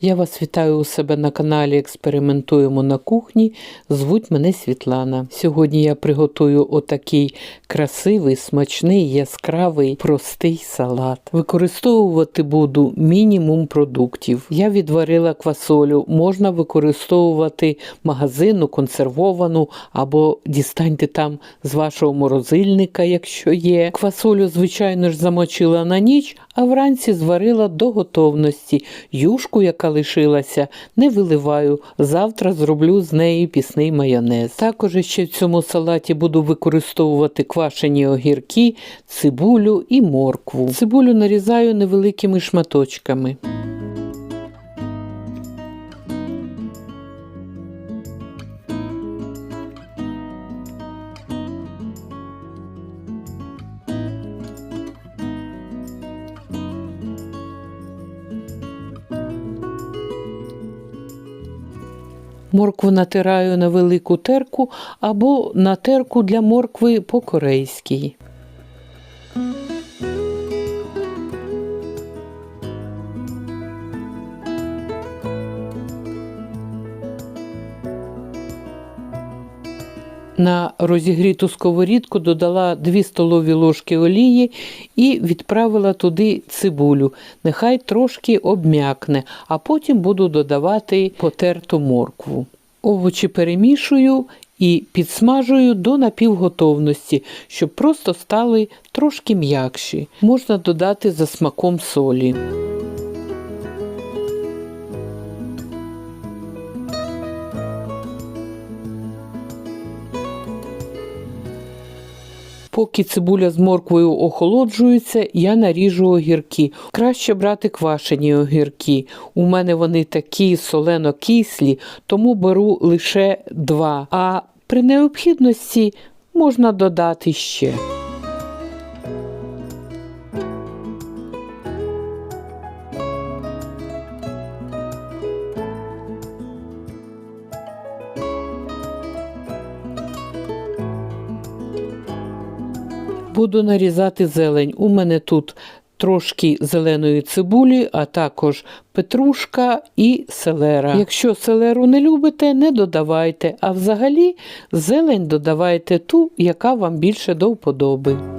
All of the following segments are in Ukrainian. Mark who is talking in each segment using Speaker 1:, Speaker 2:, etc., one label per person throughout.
Speaker 1: Я вас вітаю у себе на каналі Експериментуємо на кухні. Звуть мене Світлана. Сьогодні я приготую отакий красивий, смачний, яскравий, простий салат. Використовувати буду мінімум продуктів. Я відварила квасолю, можна використовувати магазину, консервовану або дістаньте там з вашого морозильника, якщо є. Квасолю, звичайно ж, замочила на ніч, а вранці зварила до готовності. Юшку, яка лишилася, не виливаю. Завтра зроблю з неї пісний майонез. Також ще в цьому салаті буду використовувати квашені огірки, цибулю і моркву. Цибулю нарізаю невеликими шматочками. Моркву натираю на велику терку або на терку для моркви по-корейськи. На розігріту сковорідку додала 2 столові ложки олії і відправила туди цибулю. Нехай трошки обм'якне, а потім буду додавати потерту моркву. Овочі перемішую і підсмажую до напівготовності, щоб просто стали трошки м'якші. Можна додати за смаком солі. Поки цибуля з морквою охолоджується, я наріжу огірки. Краще брати квашені огірки. У мене вони такі солено-кислі, тому беру лише два. А при необхідності можна додати ще. Буду нарізати зелень. У мене тут трошки зеленої цибулі, а також петрушка і селера. Якщо селеру не любите, не додавайте, а взагалі зелень додавайте ту, яка вам більше до вподоби.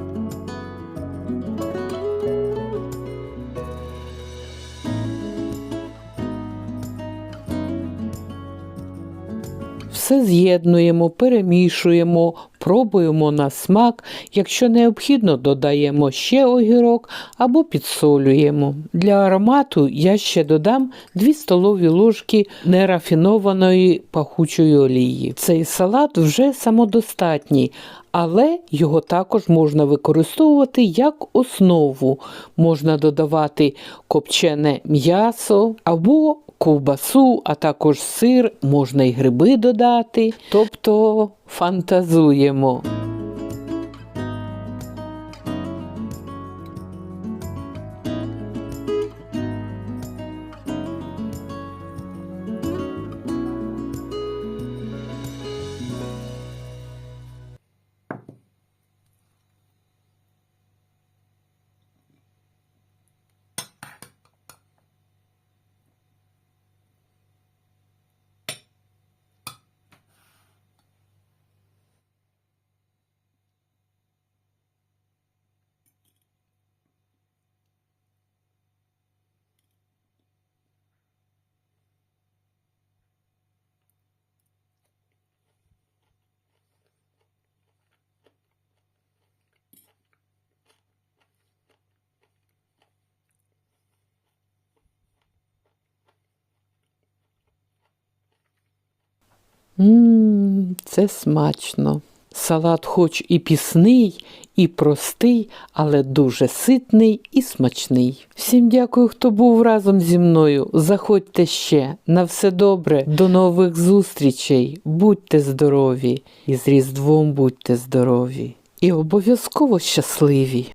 Speaker 1: Все з'єднуємо, перемішуємо, пробуємо на смак. Якщо необхідно, додаємо ще огірок або підсолюємо. Для аромату я ще додам 2 столові ложки нерафінованої пахучої олії. Цей салат вже самодостатній, але його також можна використовувати як основу. Можна додавати копчене м'ясо або ковбасу, а також сир, можна і гриби додати. Тобто фантазуємо. Ммм, це смачно. Салат хоч і пісний, і простий, але дуже ситний і смачний. Всім дякую, хто був разом зі мною. Заходьте ще. На все добре. До нових зустрічей. Будьте здорові. І з Різдвом будьте здорові. І обов'язково щасливі.